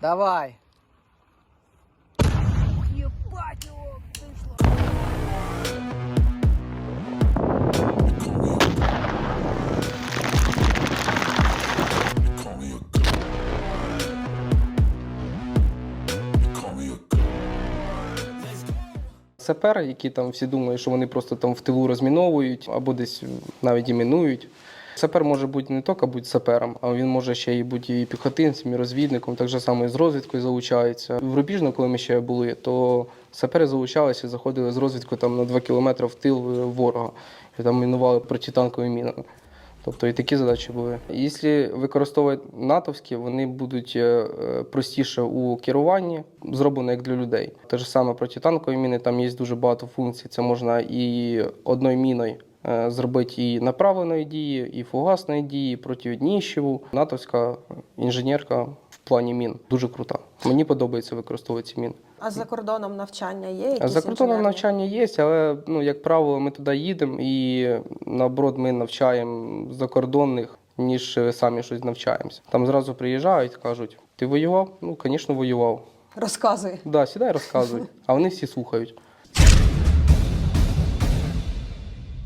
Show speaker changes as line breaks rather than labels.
Давай.
Єбать його, вийшло.
Сапер, які там всі думають, що вони просто там в тилу розміновують або десь навіть і мінують. Сапер може бути не тільки бути сапером, а він може ще й бути і піхотинцем, і розвідником, так само і з розвідкою залучається. В Рубіжну, коли ми ще були, то сапери залучалися, заходили з розвідкою там на 2 кілометри в тил ворога і там мінували протитанкові міни. Тобто і такі задачі були. Якщо використовувати натовські, вони будуть е, е, простіше у керуванні, зроблено як для людей. Те ж саме протитанкові міни, там є дуже багато функцій. Це можна і одною міною е, зробити і направленої дії, і фугасної дії проти дніщеву. Натовська інженерка в плані мін дуже крута. Мені подобається використовувати ці міни.
А за кордоном навчання є? Якісь
За кордоном
інженерні?
навчання є, але ну, як правило, ми туди їдемо і наоборот ми навчаємо закордонних, ніж самі щось навчаємося. Там зразу приїжджають, кажуть: ти воював? Ну, звісно, воював.
Розказуй.
Да, сідай розказуй. А вони всі слухають.